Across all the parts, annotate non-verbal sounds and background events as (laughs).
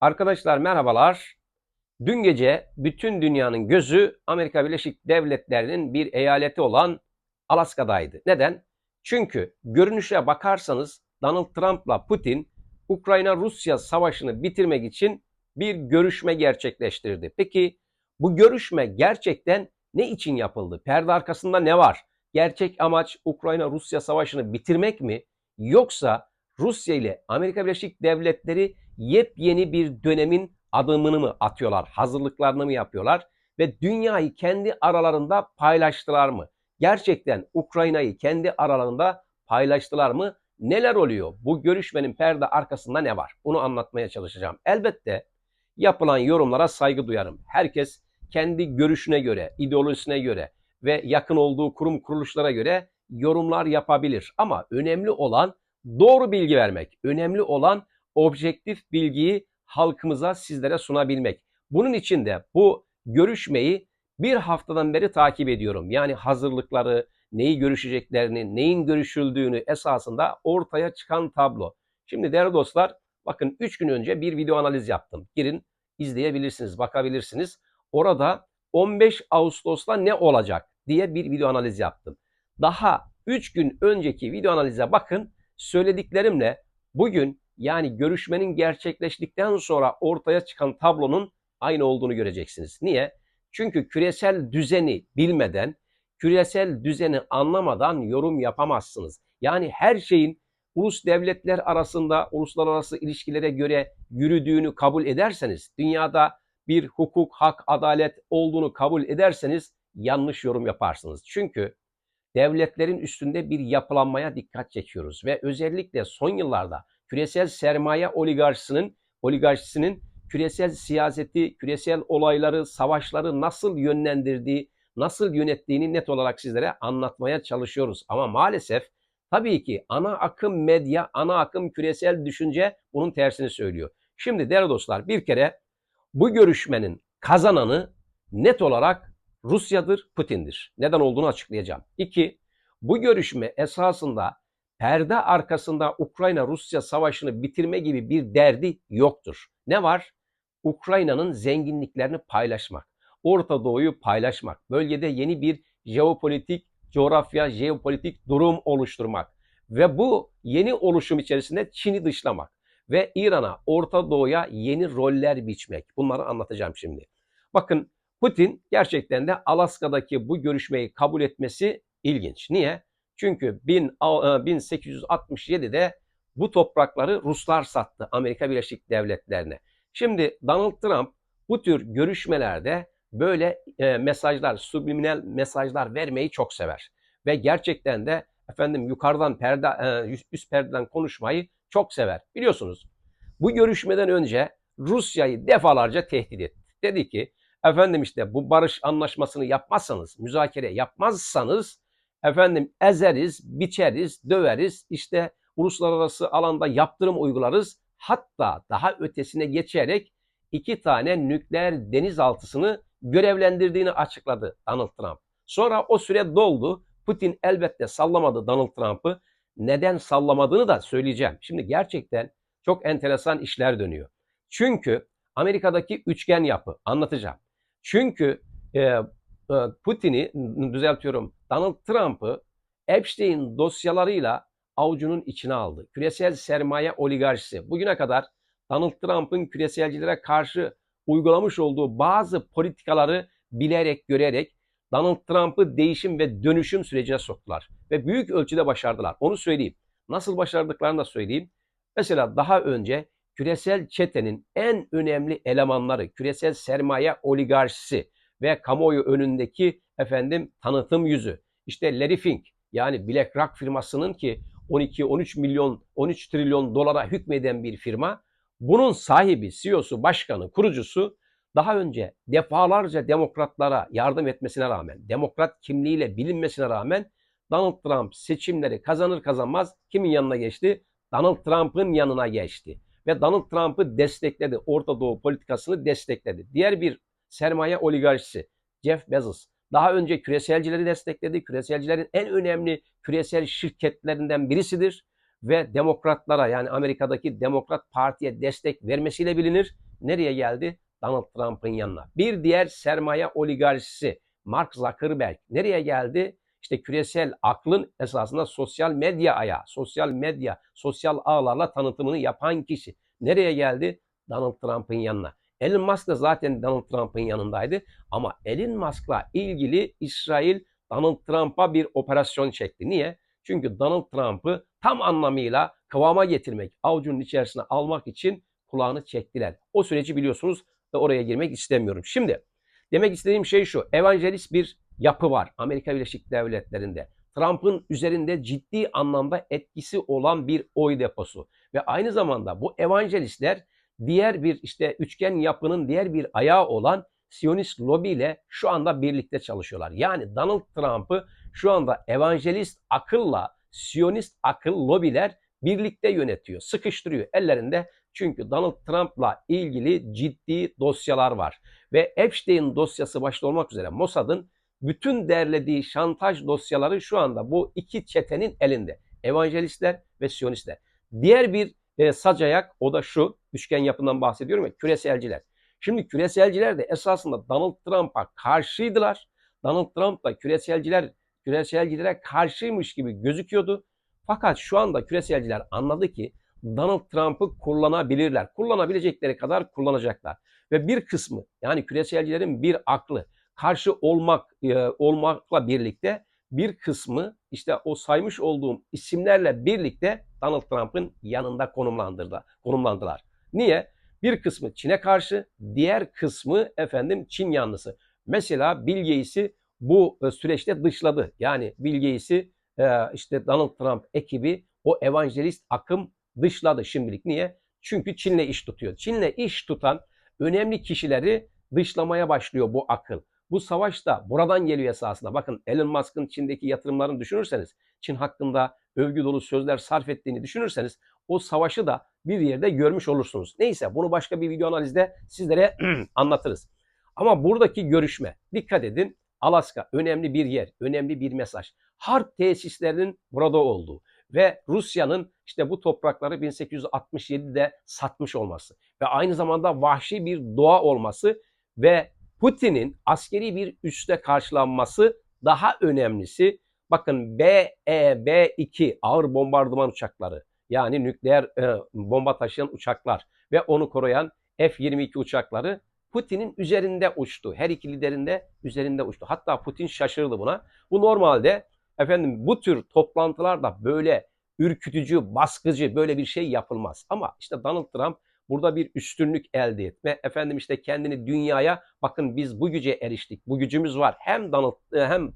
Arkadaşlar merhabalar. Dün gece bütün dünyanın gözü Amerika Birleşik Devletleri'nin bir eyaleti olan Alaska'daydı. Neden? Çünkü görünüşe bakarsanız Donald Trump'la Putin Ukrayna-Rusya savaşını bitirmek için bir görüşme gerçekleştirdi. Peki bu görüşme gerçekten ne için yapıldı? Perde arkasında ne var? Gerçek amaç Ukrayna-Rusya savaşını bitirmek mi? Yoksa Rusya ile Amerika Birleşik Devletleri yepyeni bir dönemin adımını mı atıyorlar, hazırlıklarını mı yapıyorlar ve dünyayı kendi aralarında paylaştılar mı? Gerçekten Ukrayna'yı kendi aralarında paylaştılar mı? Neler oluyor? Bu görüşmenin perde arkasında ne var? Bunu anlatmaya çalışacağım. Elbette yapılan yorumlara saygı duyarım. Herkes kendi görüşüne göre, ideolojisine göre ve yakın olduğu kurum kuruluşlara göre yorumlar yapabilir. Ama önemli olan doğru bilgi vermek. Önemli olan objektif bilgiyi halkımıza sizlere sunabilmek. Bunun için de bu görüşmeyi bir haftadan beri takip ediyorum. Yani hazırlıkları, neyi görüşeceklerini, neyin görüşüldüğünü esasında ortaya çıkan tablo. Şimdi değerli dostlar bakın 3 gün önce bir video analiz yaptım. Girin izleyebilirsiniz, bakabilirsiniz. Orada 15 Ağustos'ta ne olacak diye bir video analiz yaptım. Daha 3 gün önceki video analize bakın. Söylediklerimle bugün yani görüşmenin gerçekleştikten sonra ortaya çıkan tablonun aynı olduğunu göreceksiniz. Niye? Çünkü küresel düzeni bilmeden, küresel düzeni anlamadan yorum yapamazsınız. Yani her şeyin ulus devletler arasında uluslararası ilişkilere göre yürüdüğünü kabul ederseniz, dünyada bir hukuk, hak, adalet olduğunu kabul ederseniz yanlış yorum yaparsınız. Çünkü devletlerin üstünde bir yapılanmaya dikkat çekiyoruz ve özellikle son yıllarda küresel sermaye oligarşisinin oligarşisinin küresel siyaseti, küresel olayları, savaşları nasıl yönlendirdiği, nasıl yönettiğini net olarak sizlere anlatmaya çalışıyoruz. Ama maalesef tabii ki ana akım medya, ana akım küresel düşünce bunun tersini söylüyor. Şimdi değerli dostlar bir kere bu görüşmenin kazananı net olarak Rusya'dır, Putin'dir. Neden olduğunu açıklayacağım. İki, bu görüşme esasında perde arkasında Ukrayna-Rusya savaşını bitirme gibi bir derdi yoktur. Ne var? Ukrayna'nın zenginliklerini paylaşmak, Orta Doğu'yu paylaşmak, bölgede yeni bir jeopolitik coğrafya, jeopolitik durum oluşturmak ve bu yeni oluşum içerisinde Çin'i dışlamak ve İran'a, Orta Doğu'ya yeni roller biçmek. Bunları anlatacağım şimdi. Bakın Putin gerçekten de Alaska'daki bu görüşmeyi kabul etmesi ilginç. Niye? Çünkü 1867'de e, bu toprakları Ruslar sattı Amerika Birleşik Devletleri'ne. Şimdi Donald Trump bu tür görüşmelerde böyle e, mesajlar, subliminal mesajlar vermeyi çok sever. Ve gerçekten de efendim yukarıdan perde, e, üst perdeden konuşmayı çok sever. Biliyorsunuz bu görüşmeden önce Rusya'yı defalarca tehdit etti. Dedi ki efendim işte bu barış anlaşmasını yapmazsanız, müzakere yapmazsanız efendim ezeriz, biçeriz, döveriz, işte uluslararası alanda yaptırım uygularız. Hatta daha ötesine geçerek iki tane nükleer denizaltısını görevlendirdiğini açıkladı Donald Trump. Sonra o süre doldu. Putin elbette sallamadı Donald Trump'ı. Neden sallamadığını da söyleyeceğim. Şimdi gerçekten çok enteresan işler dönüyor. Çünkü Amerika'daki üçgen yapı anlatacağım. Çünkü e, e, Putin'i düzeltiyorum Donald Trump'ı Epstein dosyalarıyla avucunun içine aldı. Küresel sermaye oligarşisi. Bugüne kadar Donald Trump'ın küreselcilere karşı uygulamış olduğu bazı politikaları bilerek, görerek Donald Trump'ı değişim ve dönüşüm sürecine soktular. Ve büyük ölçüde başardılar. Onu söyleyeyim. Nasıl başardıklarını da söyleyeyim. Mesela daha önce küresel çetenin en önemli elemanları, küresel sermaye oligarşisi ve kamuoyu önündeki efendim tanıtım yüzü. İşte Larry Fink yani BlackRock firmasının ki 12-13 milyon 13 trilyon dolara hükmeden bir firma. Bunun sahibi, CEO'su, başkanı, kurucusu daha önce defalarca demokratlara yardım etmesine rağmen, demokrat kimliğiyle bilinmesine rağmen Donald Trump seçimleri kazanır kazanmaz kimin yanına geçti? Donald Trump'ın yanına geçti. Ve Donald Trump'ı destekledi. Orta Doğu politikasını destekledi. Diğer bir sermaye oligarşisi Jeff Bezos daha önce küreselcileri destekledi. Küreselcilerin en önemli küresel şirketlerinden birisidir ve demokratlara yani Amerika'daki Demokrat Parti'ye destek vermesiyle bilinir. nereye geldi? Donald Trump'ın yanına. Bir diğer sermaye oligarşisi Mark Zuckerberg nereye geldi? İşte küresel aklın esasında sosyal medya ayağı, sosyal medya, sosyal ağlarla tanıtımını yapan kişi. Nereye geldi? Donald Trump'ın yanına. Elon Musk da zaten Donald Trump'ın yanındaydı. Ama Elon Musk'la ilgili İsrail Donald Trump'a bir operasyon çekti. Niye? Çünkü Donald Trump'ı tam anlamıyla kıvama getirmek, avucunun içerisine almak için kulağını çektiler. O süreci biliyorsunuz ve oraya girmek istemiyorum. Şimdi demek istediğim şey şu. Evangelist bir yapı var Amerika Birleşik Devletleri'nde. Trump'ın üzerinde ciddi anlamda etkisi olan bir oy deposu. Ve aynı zamanda bu evangelistler diğer bir işte üçgen yapının diğer bir ayağı olan Siyonist lobi ile şu anda birlikte çalışıyorlar. Yani Donald Trump'ı şu anda evangelist akılla Siyonist akıl lobiler birlikte yönetiyor, sıkıştırıyor ellerinde. Çünkü Donald Trump'la ilgili ciddi dosyalar var. Ve Epstein dosyası başta olmak üzere Mossad'ın bütün derlediği şantaj dosyaları şu anda bu iki çetenin elinde. Evangelistler ve Siyonistler. Diğer bir e, sac ayak o da şu, üçgen yapından bahsediyorum ya, küreselciler. Şimdi küreselciler de esasında Donald Trump'a karşıydılar. Donald Trump da küreselciler küreselcilere karşıymış gibi gözüküyordu. Fakat şu anda küreselciler anladı ki Donald Trump'ı kullanabilirler. Kullanabilecekleri kadar kullanacaklar. Ve bir kısmı yani küreselcilerin bir aklı karşı olmak e, olmakla birlikte bir kısmı işte o saymış olduğum isimlerle birlikte Donald Trump'ın yanında konumlandırdı, konumlandılar. Niye? Bir kısmı Çin'e karşı, diğer kısmı efendim Çin yanlısı. Mesela Bill Gates'i bu e, süreçte dışladı. Yani Bill Gates'i e, işte Donald Trump ekibi o evangelist akım dışladı şimdilik. Niye? Çünkü Çin'le iş tutuyor. Çin'le iş tutan önemli kişileri dışlamaya başlıyor bu akıl. Bu savaş da buradan geliyor esasında. Bakın Elon Musk'ın Çin'deki yatırımlarını düşünürseniz, Çin hakkında övgü dolu sözler sarf ettiğini düşünürseniz o savaşı da bir yerde görmüş olursunuz. Neyse bunu başka bir video analizde sizlere (clears throat) anlatırız. Ama buradaki görüşme, dikkat edin Alaska önemli bir yer, önemli bir mesaj. Harp tesislerinin burada olduğu ve Rusya'nın işte bu toprakları 1867'de satmış olması ve aynı zamanda vahşi bir doğa olması ve Putin'in askeri bir üste karşılanması daha önemlisi. Bakın BE-B2 ağır bombardıman uçakları yani nükleer e, bomba taşıyan uçaklar ve onu koruyan F-22 uçakları Putin'in üzerinde uçtu. Her iki liderin de üzerinde uçtu. Hatta Putin şaşırdı buna. Bu normalde efendim bu tür toplantılarda böyle ürkütücü, baskıcı böyle bir şey yapılmaz. Ama işte Donald Trump burada bir üstünlük elde etme. Efendim işte kendini dünyaya bakın biz bu güce eriştik. Bu gücümüz var. Hem Donald e, hem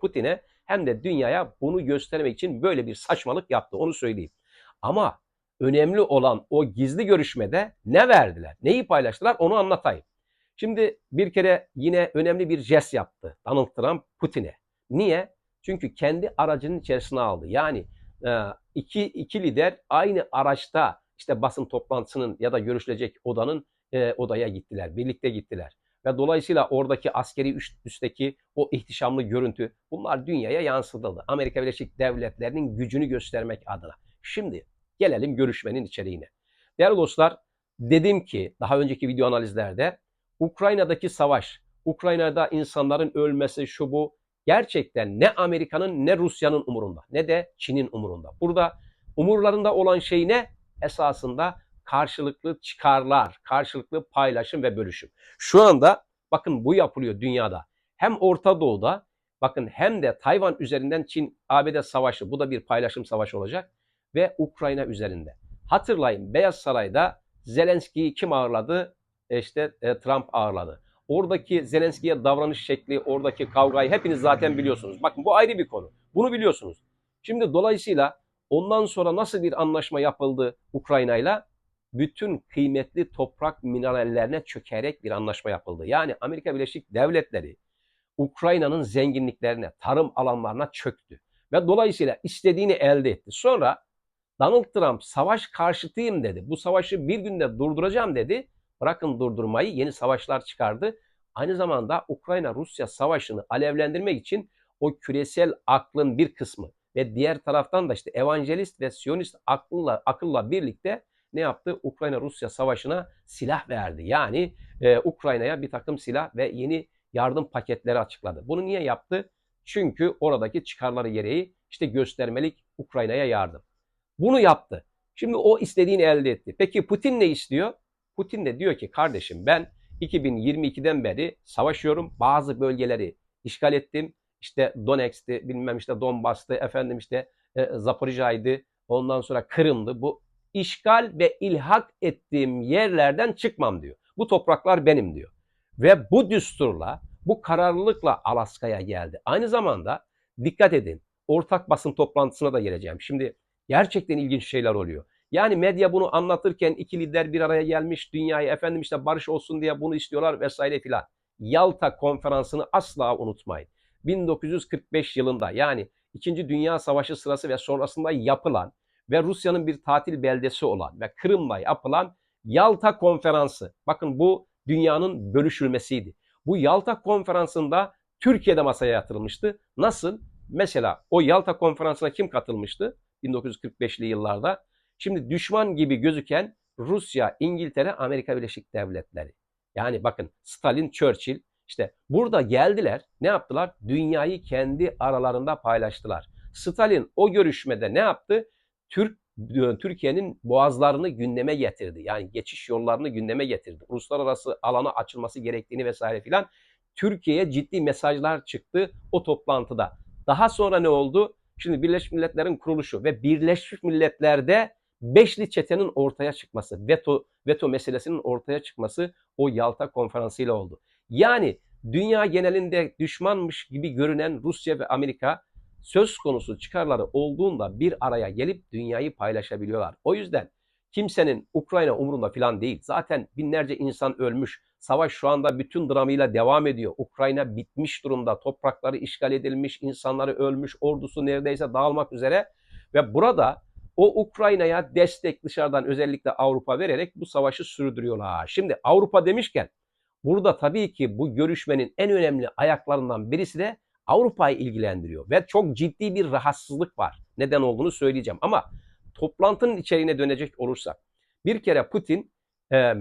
Putin'e hem de dünyaya bunu göstermek için böyle bir saçmalık yaptı. Onu söyleyeyim. Ama önemli olan o gizli görüşmede ne verdiler? Neyi paylaştılar? Onu anlatayım. Şimdi bir kere yine önemli bir jest yaptı Donald Trump Putin'e. Niye? Çünkü kendi aracının içerisine aldı. Yani e, iki, iki lider aynı araçta işte basın toplantısının ya da görüşülecek odanın e, odaya gittiler. Birlikte gittiler. Ve dolayısıyla oradaki askeri üst, üstteki o ihtişamlı görüntü bunlar dünyaya yansıtıldı. Amerika Birleşik Devletleri'nin gücünü göstermek adına. Şimdi gelelim görüşmenin içeriğine. Değerli dostlar dedim ki daha önceki video analizlerde Ukrayna'daki savaş, Ukrayna'da insanların ölmesi şu bu gerçekten ne Amerika'nın ne Rusya'nın umurunda ne de Çin'in umurunda. Burada umurlarında olan şey ne? Esasında karşılıklı çıkarlar, karşılıklı paylaşım ve bölüşüm. Şu anda bakın bu yapılıyor dünyada. Hem Orta Doğu'da bakın hem de Tayvan üzerinden Çin ABD savaşı bu da bir paylaşım savaşı olacak ve Ukrayna üzerinde. Hatırlayın Beyaz Saray'da Zelenski'yi kim ağırladı? İşte e, Trump ağırladı. Oradaki Zelenski'ye davranış şekli, oradaki kavgayı hepiniz zaten biliyorsunuz. Bakın bu ayrı bir konu. Bunu biliyorsunuz. Şimdi dolayısıyla ondan sonra nasıl bir anlaşma yapıldı Ukrayna'yla? Bütün kıymetli toprak minerallerine çökerek bir anlaşma yapıldı. Yani Amerika Birleşik Devletleri Ukrayna'nın zenginliklerine, tarım alanlarına çöktü. Ve dolayısıyla istediğini elde etti. Sonra Donald Trump savaş karşıtıyım dedi. Bu savaşı bir günde durduracağım dedi. Bırakın durdurmayı yeni savaşlar çıkardı. Aynı zamanda Ukrayna-Rusya savaşını alevlendirmek için o küresel aklın bir kısmı ve diğer taraftan da işte evangelist ve siyonist akılla, akılla birlikte ne yaptı? Ukrayna-Rusya savaşına silah verdi. Yani e, Ukrayna'ya bir takım silah ve yeni yardım paketleri açıkladı. Bunu niye yaptı? Çünkü oradaki çıkarları gereği işte göstermelik Ukrayna'ya yardım. Bunu yaptı. Şimdi o istediğini elde etti. Peki Putin ne istiyor? Putin de diyor ki kardeşim ben 2022'den beri savaşıyorum. Bazı bölgeleri işgal ettim. İşte Donetsk'ti, bilmem işte Donbas'tı, efendim işte e, Zaporijya'ydı, ondan sonra Kırım'dı. Bu işgal ve ilhak ettiğim yerlerden çıkmam diyor. Bu topraklar benim diyor. Ve bu düsturla, bu kararlılıkla Alaska'ya geldi. Aynı zamanda dikkat edin, ortak basın toplantısına da geleceğim. Şimdi gerçekten ilginç şeyler oluyor. Yani medya bunu anlatırken iki lider bir araya gelmiş dünyayı efendim işte barış olsun diye bunu istiyorlar vesaire filan. Yalta konferansını asla unutmayın. 1945 yılında yani 2. Dünya Savaşı sırası ve sonrasında yapılan ve Rusya'nın bir tatil beldesi olan ve Kırım'la yapılan Yalta konferansı. Bakın bu dünyanın bölüşülmesiydi. Bu Yalta konferansında Türkiye'de masaya yatırılmıştı. Nasıl? Mesela o Yalta konferansına kim katılmıştı? 1945'li yıllarda. Şimdi düşman gibi gözüken Rusya, İngiltere, Amerika Birleşik Devletleri. Yani bakın Stalin, Churchill işte burada geldiler. Ne yaptılar? Dünyayı kendi aralarında paylaştılar. Stalin o görüşmede ne yaptı? Türk Türkiye'nin boğazlarını gündeme getirdi. Yani geçiş yollarını gündeme getirdi. Uluslararası alana açılması gerektiğini vesaire filan. Türkiye'ye ciddi mesajlar çıktı o toplantıda. Daha sonra ne oldu? Şimdi Birleşmiş Milletler'in kuruluşu ve Birleşmiş Milletler'de beşli çetenin ortaya çıkması, veto veto meselesinin ortaya çıkması o Yalta konferansıyla oldu. Yani dünya genelinde düşmanmış gibi görünen Rusya ve Amerika söz konusu çıkarları olduğunda bir araya gelip dünyayı paylaşabiliyorlar. O yüzden kimsenin Ukrayna umurunda falan değil. Zaten binlerce insan ölmüş. Savaş şu anda bütün dramıyla devam ediyor. Ukrayna bitmiş durumda. Toprakları işgal edilmiş, insanları ölmüş, ordusu neredeyse dağılmak üzere. Ve burada o Ukrayna'ya destek dışarıdan özellikle Avrupa vererek bu savaşı sürdürüyorlar. Şimdi Avrupa demişken burada tabii ki bu görüşmenin en önemli ayaklarından birisi de Avrupa'yı ilgilendiriyor ve çok ciddi bir rahatsızlık var. Neden olduğunu söyleyeceğim ama toplantının içeriğine dönecek olursak bir kere Putin e,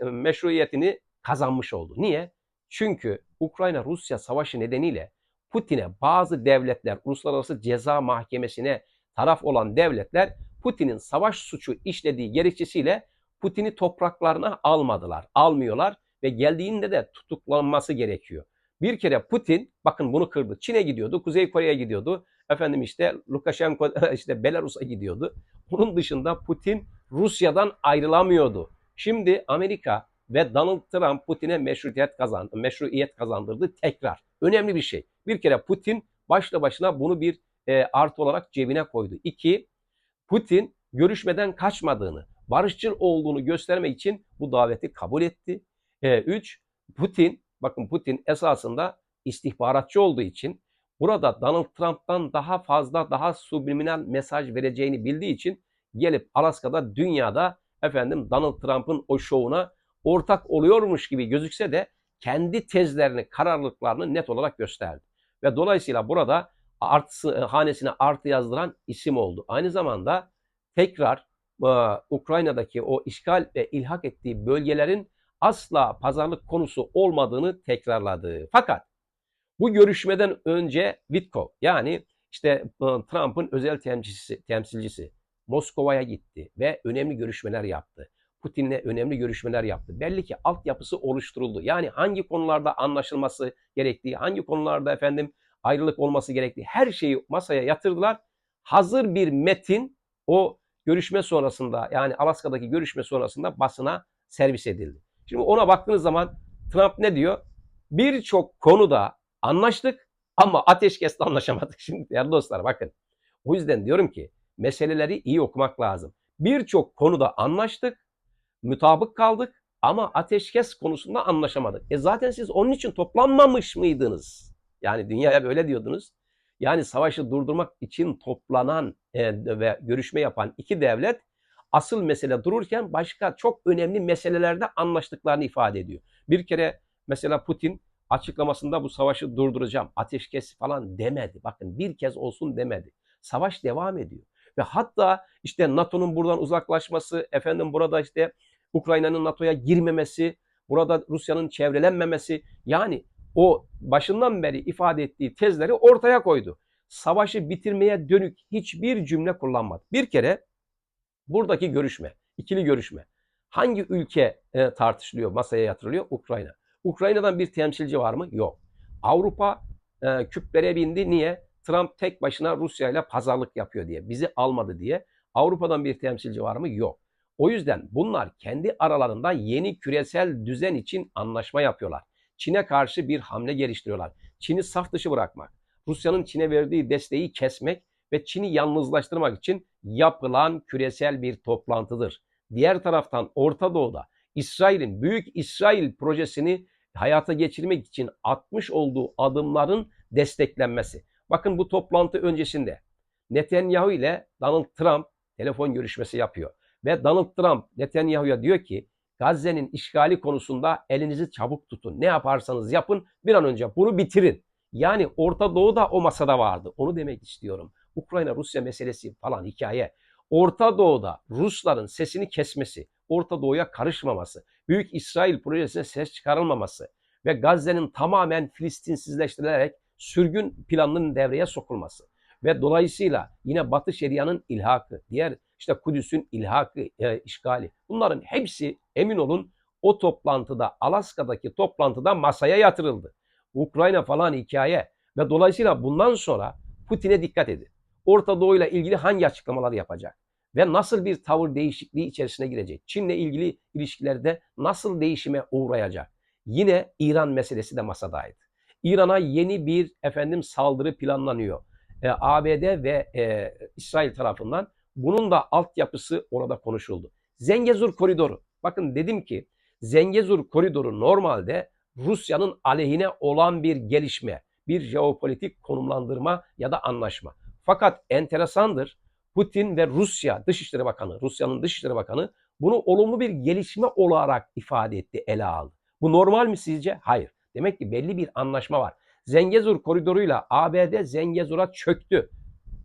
meşruiyetini kazanmış oldu. Niye? Çünkü Ukrayna-Rusya savaşı nedeniyle Putin'e bazı devletler uluslararası ceza mahkemesine taraf olan devletler Putin'in savaş suçu işlediği gerekçesiyle Putin'i topraklarına almadılar, almıyorlar ve geldiğinde de tutuklanması gerekiyor. Bir kere Putin bakın bunu kırdı. Çin'e gidiyordu, Kuzey Kore'ye gidiyordu. Efendim işte Lukashenko (laughs) işte Belarus'a gidiyordu. Bunun dışında Putin Rusya'dan ayrılamıyordu. Şimdi Amerika ve Donald Trump Putin'e meşruiyet kazandı, meşruiyet kazandırdı tekrar. Önemli bir şey. Bir kere Putin başlı başına bunu bir e, artı olarak cebine koydu. İki, Putin görüşmeden kaçmadığını, barışçıl olduğunu göstermek için bu daveti kabul etti. E, üç, Putin, bakın Putin esasında istihbaratçı olduğu için burada Donald Trump'tan daha fazla, daha subliminal mesaj vereceğini bildiği için gelip Alaska'da dünyada efendim Donald Trump'ın o şovuna ortak oluyormuş gibi gözükse de kendi tezlerini, kararlılıklarını net olarak gösterdi. Ve dolayısıyla burada artısı, hanesine artı yazdıran isim oldu. Aynı zamanda tekrar e, Ukrayna'daki o işgal ve ilhak ettiği bölgelerin asla pazarlık konusu olmadığını tekrarladı. Fakat bu görüşmeden önce Witkow yani işte e, Trump'ın özel temsilcisi, temsilcisi Moskova'ya gitti ve önemli görüşmeler yaptı. Putin'le önemli görüşmeler yaptı. Belli ki altyapısı oluşturuldu. Yani hangi konularda anlaşılması gerektiği, hangi konularda efendim ayrılık olması gerektiği her şeyi masaya yatırdılar. Hazır bir metin o görüşme sonrasında yani Alaska'daki görüşme sonrasında basına servis edildi. Şimdi ona baktığınız zaman Trump ne diyor? Birçok konuda anlaştık ama ateşkesle anlaşamadık. (laughs) Şimdi değerli dostlar bakın. O yüzden diyorum ki meseleleri iyi okumak lazım. Birçok konuda anlaştık, mutabık kaldık ama ateşkes konusunda anlaşamadık. E zaten siz onun için toplanmamış mıydınız? Yani dünyaya böyle diyordunuz. Yani savaşı durdurmak için toplanan e, ve görüşme yapan iki devlet asıl mesele dururken başka çok önemli meselelerde anlaştıklarını ifade ediyor. Bir kere mesela Putin açıklamasında bu savaşı durduracağım, ateşkes falan demedi. Bakın bir kez olsun demedi. Savaş devam ediyor. ve hatta işte NATO'nun buradan uzaklaşması, efendim burada işte Ukrayna'nın NATO'ya girmemesi, burada Rusya'nın çevrelenmemesi yani o başından beri ifade ettiği tezleri ortaya koydu. Savaşı bitirmeye dönük hiçbir cümle kullanmadı. Bir kere buradaki görüşme, ikili görüşme. Hangi ülke e, tartışılıyor, masaya yatırılıyor? Ukrayna. Ukrayna'dan bir temsilci var mı? Yok. Avrupa e, küplere bindi. Niye? Trump tek başına Rusya ile pazarlık yapıyor diye. Bizi almadı diye. Avrupa'dan bir temsilci var mı? Yok. O yüzden bunlar kendi aralarında yeni küresel düzen için anlaşma yapıyorlar. Çin'e karşı bir hamle geliştiriyorlar. Çin'i saf dışı bırakmak, Rusya'nın Çin'e verdiği desteği kesmek ve Çin'i yalnızlaştırmak için yapılan küresel bir toplantıdır. Diğer taraftan Orta Doğu'da İsrail'in Büyük İsrail projesini hayata geçirmek için atmış olduğu adımların desteklenmesi. Bakın bu toplantı öncesinde Netanyahu ile Donald Trump telefon görüşmesi yapıyor. Ve Donald Trump Netanyahu'ya diyor ki Gazze'nin işgali konusunda elinizi çabuk tutun. Ne yaparsanız yapın bir an önce bunu bitirin. Yani Orta Doğu da o masada vardı. Onu demek istiyorum. Ukrayna-Rusya meselesi falan hikaye. Orta Doğu'da Rusların sesini kesmesi, Orta Doğu'ya karışmaması, Büyük İsrail projesine ses çıkarılmaması ve Gazze'nin tamamen Filistinsizleştirilerek sürgün planının devreye sokulması ve dolayısıyla yine Batı Şeria'nın ilhakı, diğer işte Kudüs'ün ilhakı, e, işgali bunların hepsi emin olun o toplantıda Alaska'daki toplantıda masaya yatırıldı. Ukrayna falan hikaye ve dolayısıyla bundan sonra Putin'e dikkat edin. Orta Doğu ile ilgili hangi açıklamalar yapacak? Ve nasıl bir tavır değişikliği içerisine girecek? Çin'le ilgili ilişkilerde nasıl değişime uğrayacak? Yine İran meselesi de masadaydı. İran'a yeni bir efendim saldırı planlanıyor. E, ABD ve e, İsrail tarafından bunun da altyapısı orada konuşuldu. Zengezur koridoru. Bakın dedim ki Zengezur koridoru normalde Rusya'nın aleyhine olan bir gelişme, bir jeopolitik konumlandırma ya da anlaşma. Fakat enteresandır. Putin ve Rusya Dışişleri Bakanı, Rusya'nın Dışişleri Bakanı bunu olumlu bir gelişme olarak ifade etti, ele aldı. Bu normal mi sizce? Hayır. Demek ki belli bir anlaşma var. Zengezur koridoruyla ABD Zengezur'a çöktü.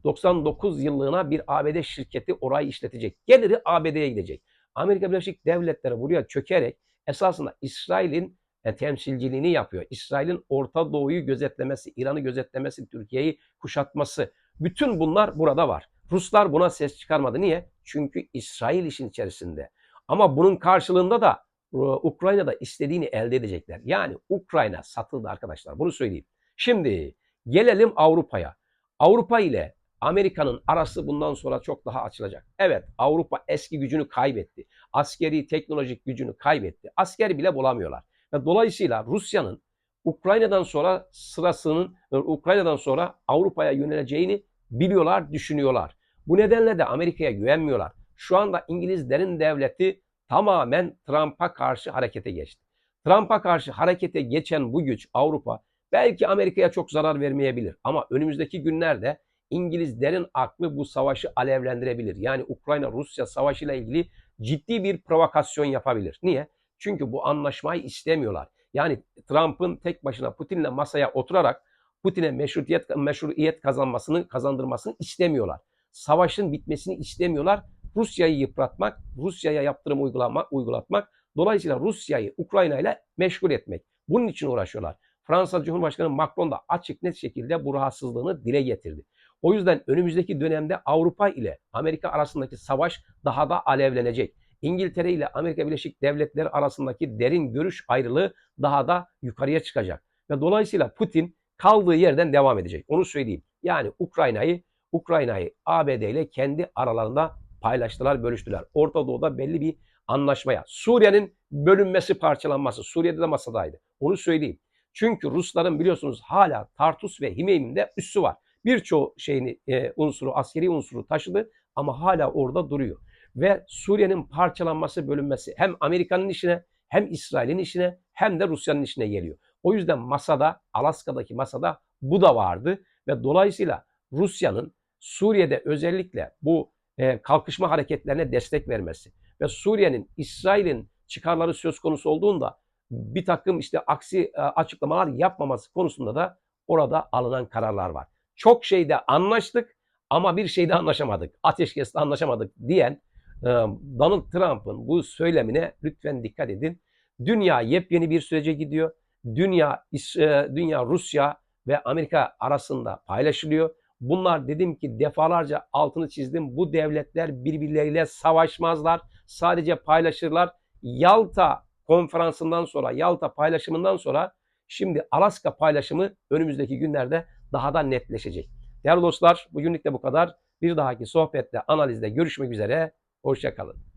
99 yıllığına bir ABD şirketi orayı işletecek. Geliri ABD'ye gidecek. Amerika Birleşik Devletleri buraya çökerek esasında İsrail'in e, temsilciliğini yapıyor. İsrail'in Orta Doğu'yu gözetlemesi, İran'ı gözetlemesi, Türkiye'yi kuşatması. Bütün bunlar burada var. Ruslar buna ses çıkarmadı. Niye? Çünkü İsrail işin içerisinde. Ama bunun karşılığında da e, Ukrayna'da istediğini elde edecekler. Yani Ukrayna satıldı arkadaşlar. Bunu söyleyeyim. Şimdi gelelim Avrupa'ya. Avrupa ile Amerika'nın arası bundan sonra çok daha açılacak. Evet Avrupa eski gücünü kaybetti. Askeri teknolojik gücünü kaybetti. Asker bile bulamıyorlar. Dolayısıyla Rusya'nın Ukrayna'dan sonra sırasının e, Ukrayna'dan sonra Avrupa'ya yöneleceğini biliyorlar, düşünüyorlar. Bu nedenle de Amerika'ya güvenmiyorlar. Şu anda İngilizlerin devleti tamamen Trump'a karşı harekete geçti. Trump'a karşı harekete geçen bu güç Avrupa belki Amerika'ya çok zarar vermeyebilir ama önümüzdeki günlerde İngilizlerin aklı bu savaşı alevlendirebilir. Yani Ukrayna-Rusya savaşıyla ilgili ciddi bir provokasyon yapabilir. Niye? Çünkü bu anlaşmayı istemiyorlar. Yani Trump'ın tek başına Putin'le masaya oturarak Putin'e meşrutiyet, meşruiyet kazanmasını, kazandırmasını istemiyorlar. Savaşın bitmesini istemiyorlar. Rusya'yı yıpratmak, Rusya'ya yaptırım uygulama, uygulatmak, dolayısıyla Rusya'yı Ukrayna ile meşgul etmek. Bunun için uğraşıyorlar. Fransa Cumhurbaşkanı Macron da açık net şekilde bu rahatsızlığını dile getirdi. O yüzden önümüzdeki dönemde Avrupa ile Amerika arasındaki savaş daha da alevlenecek. İngiltere ile Amerika Birleşik Devletleri arasındaki derin görüş ayrılığı daha da yukarıya çıkacak. Ve dolayısıyla Putin kaldığı yerden devam edecek. Onu söyleyeyim. Yani Ukrayna'yı Ukrayna'yı ABD ile kendi aralarında paylaştılar, bölüştüler. Orta Doğu'da belli bir anlaşmaya. Suriye'nin bölünmesi, parçalanması. Suriye'de de masadaydı. Onu söyleyeyim. Çünkü Rusların biliyorsunuz hala Tartus ve Himeymim'de üssü var. Birçok şeyini, e, unsuru, askeri unsuru taşıdı ama hala orada duruyor. Ve Suriye'nin parçalanması, bölünmesi hem Amerika'nın işine hem İsrail'in işine hem de Rusya'nın işine geliyor. O yüzden masada, Alaska'daki masada bu da vardı ve dolayısıyla Rusya'nın Suriye'de özellikle bu e, kalkışma hareketlerine destek vermesi ve Suriye'nin İsrail'in çıkarları söz konusu olduğunda bir takım işte aksi e, açıklamalar yapmaması konusunda da orada alınan kararlar var. Çok şeyde anlaştık ama bir şeyde anlaşamadık. Ateşkeste anlaşamadık diyen Donald Trump'ın bu söylemine lütfen dikkat edin. Dünya yepyeni bir sürece gidiyor. Dünya dünya Rusya ve Amerika arasında paylaşılıyor. Bunlar dedim ki defalarca altını çizdim. Bu devletler birbirleriyle savaşmazlar. Sadece paylaşırlar. Yalta konferansından sonra, Yalta paylaşımından sonra şimdi Alaska paylaşımı önümüzdeki günlerde daha da netleşecek. Değerli dostlar bugünlük de bu kadar. Bir dahaki sohbette, analizde görüşmek üzere. Hoşçakalın.